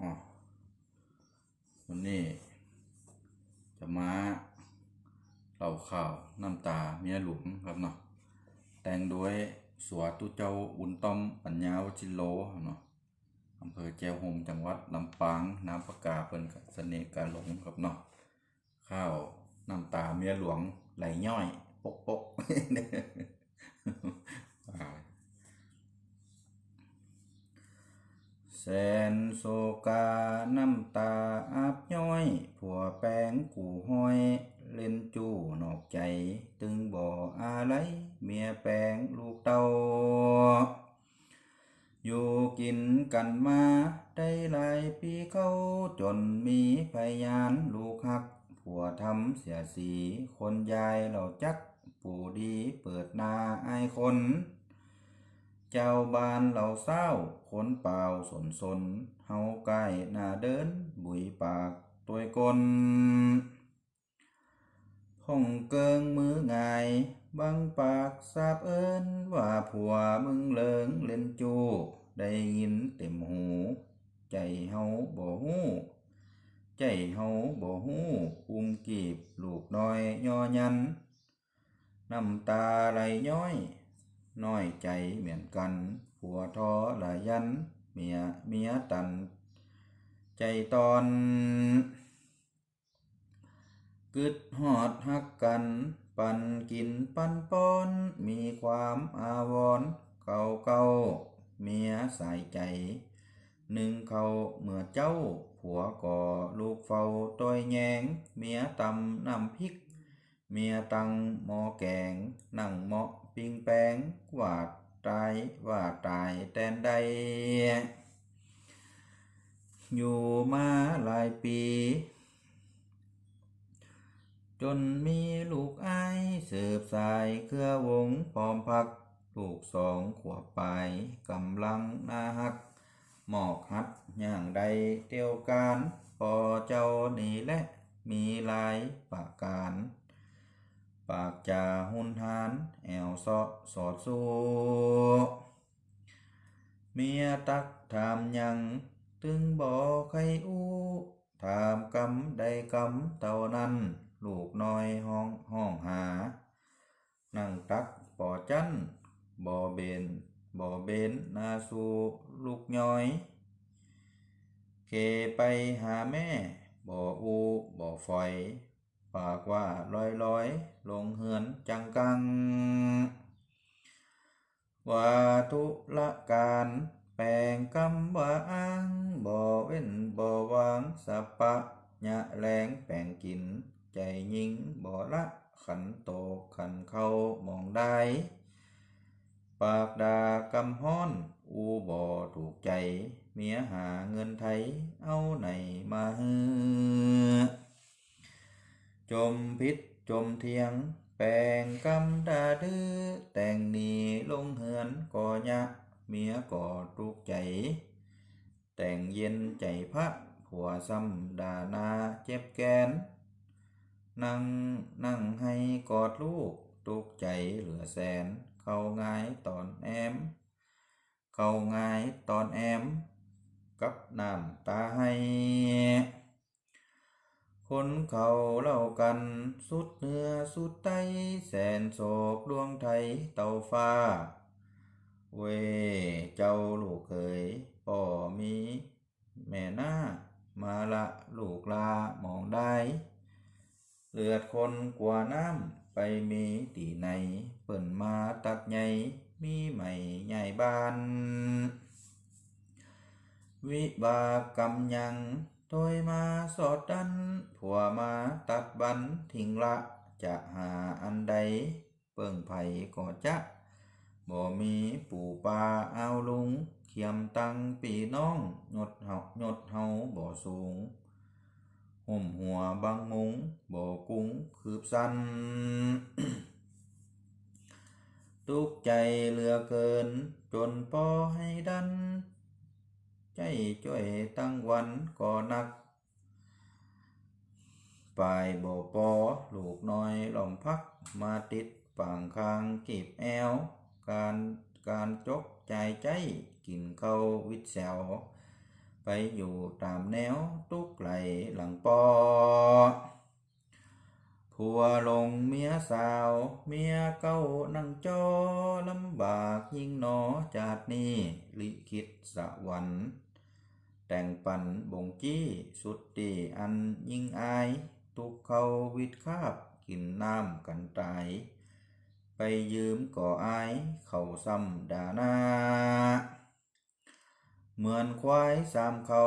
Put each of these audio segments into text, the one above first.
อ๋อวันนี้จะมาเหล่าข่าวน้ำตาเมียหลวงครับเนาะแต่งโดยสวตุเจ้าบุญต้อมปัญญาวชิโลครับเนาะอำเภอแจวโฮมจังหวัดลำปางน้ำประกาเพิ่นกับเสน่ห์กาหลงครับเนาะข้าวน้ำตาเมียหลวงไหลย่อย ปกปก แสนโศกา น้ำตาอาบย้อย ผัวแป้งกูห้อย เล่นจู้นอกใจ ตึงบ่ออะไรเมียแป้งลูกเตาอยู่กินกันมาได้หลายปีเขาจนมีพยานลูกหัก ผัวทำเสียสี คนยายเราจักปู่ดีเปิดหน้าอคน เจ้าบ้านเหล่าเศร้าคนเปล่าสนสนเฮาใกล้หน้าเดิน บุยปากตัวกลพ่องเกิงมือง่ายบังปากสาบเอินว่าผัวมึงเลิงเล่นจู ได้ยินเต็มหู ใจเฮาบ่ฮู้ ใจเฮาบ่ฮู้อุ้มกีบลูกน้อยย่อยัน น้ำตาไหลย้อย น้อยใจเหมือนกัน ผัวท้อละยัน เมียเมียตัน ใจตอนกึดหอดหักกัน ปันกินปันป้อน มีความอาวรณ์เก่าเก่าเมียสายใจ หนึ่งเขาเมื่อเจ้า ผัวก่อลูกเฝ้าต้อยแยง เมียตำนำพริก เมียตังหมอแกง นั่งเหมาะปิงแปงวาดตายว่าตายแตนใด อยู่มาหลายปี จนมีลูกอ้ายสืบสายเครือวงพร้อมพัก ลูกสองขวบไปกำลังนาฮัก หมอกหัดอย่างใดเตียวการพอเจ้านี่และมีหลายประการ ปากจาหุนหาน แอวสอดสอดสู้เมียตักถามยัง ตึงบ่ใครอู้ถามกำใดกำเต่านั้น ลูกน้อยห้องห้องหา นั่งตักปอจันบ่เบนบ่เบนนาสูลูกย้อย เคไปหาแม่ บ่ออูบ่ฝอย ปากว่าลอยลอยลงเหือนจังกังวาทุละการแปลงกำว่าอ้างบ่เว้นบ่วางสัปะยะแรงแปลงกิน ใจยิงบ่ละขันโตขันเข้ามองได้ ปากดากำฮ้อน อูบ่ถูกใจ เมียหาเงินไทย เอาไหนมาฮือ จมพิษจมเทียง แปลงกำดาดื้อแต่งหนีลงเหือนก่อยะเมียก่อทุกข์ใจ แต่งเย็นใจพระผัวซ้ำด่านาเจ็บแกน นั่งนั่งให้กอดลูกทุกข์ใจเหลือแสน เข้าง่ายตอนแอม เข้าง่ายตอนแอมกับน้ำตาให้ คนเขาเล่ากัน สุดเหนือสุดใต้แสนโศกดวงไทยเต่าฟ้า เวเจ้าลูกเคยป่อมี แม่หน้า มาละลูกลามองได้ เลือดคนกว่าน้ำไปมีตีไหนเปิ่นมาตัดใหญ่มีใหม่ใหญ่บ้าน วิบากกรรมยัง ถอยมาสอดดัน ผัวมาตัดบันทิ้งละ จะหาอันใด เปิ่งไผ่ก็จะบ่มีปู่ปาเอาลุง เขียมตังปีน้องหยดเฮาหยดเฮาบ่สูงห่มหัวบังมุงบ่กุ้งคืบสันทุกใจเหลือเกิน จนพอให้ดัน ใจจ้อยตั้งวันก็นักปลายบ่ปอลูกน้อยหล่อมพักมาติดฝั่งคางกีบแอว การการจกใจใจกินเข้าววิตแซวไปอยู่ตามแนวตุกไหลหลังปอผัวลงเมียสาว เมียเก้านั่งจอลำบากยิ่งหนอจาดนี้ลิขิตสวรรค์ แต่งปันบงจี้สุดตีอันยิ่งอาย ทุกเขาวิดคาบกินน้ำกันตาย ไปยืมก่ออาย เขาซ้ำดานา เหมือนควายสามเขา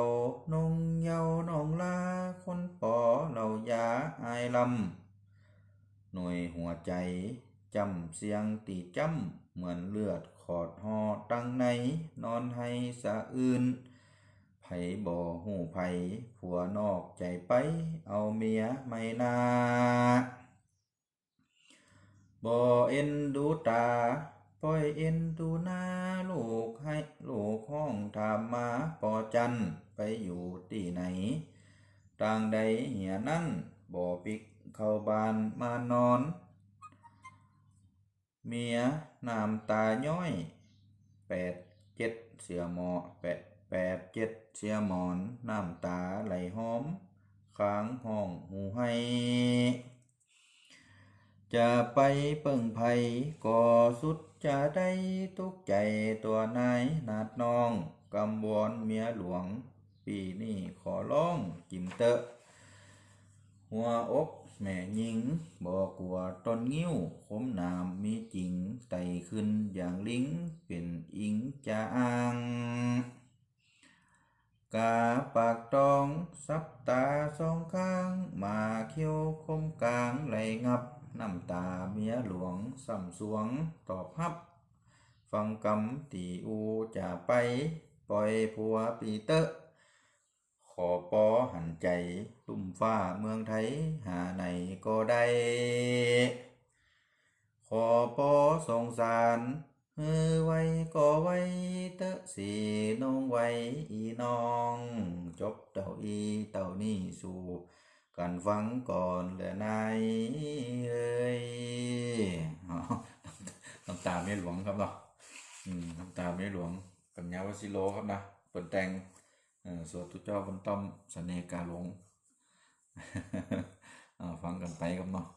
นงเยาวนองลา คนปอเหล่ายาอายลำ หน่วยหัวใจจำเสียงตีจำเหมือนเลือดขอดหอตั้งในนอนให้สะอื่น ไผบ่หูไผผัวนอกใจไป เอาเมียไม่นาบ่เอ็นดูตาปล่อยเอ็นดูหน้าลูกให้ลูกห้องถามมาปอจันไปอยู่ที่ไหน ต่างใดเหียนั่นบ่ปิกเข้าบ้านมานอน เมียน้ำตาย้อยแปดเจ็ดเสือหมอแปด แปดเจ็ดเสียหมอนน้ำตาไหลหอมค้างห้องหูให้ จะไปเปิ่งไผก่อสุดจะได้ทุกใจตัวนายนาดน้องกำวอนเมียหลวง ปีนี้ขอร้องจิมเตอะ หัวอกแม่หญิงบอกกลัวต้นงิ้วคมน้ำมีจริงไต่ขึ้นอย่างลิงเป็นอิงจะอ่าง กาปากตองสับตาสองข้างมาเขี้ยวคมกลางไหลงับน้ำตาเมียหลวงสำสวงตอบฮับ ฟังกำตีอูจะไป ปล่อยผัวปีเตอร์ขอปอหันใจลุ่มฟ้าเมืองไทยหาไหนก็ได้ ขอปอสงสาร เฮ้อไว้ก็ไว้เตะสีน้องไว้อีน้อง จบเต่าอีเต่านี่สู่กันฟังก่อนเหลือนายเอ้ยน้ำตาเมียหลวงครับเนาะน้ำตาเมียหลวง ปัญญาวชิโลครับนะเปิดแต่งสวดตุเจ้าบนต้อมเสนกาหลงฟังกันไปครับเนาะ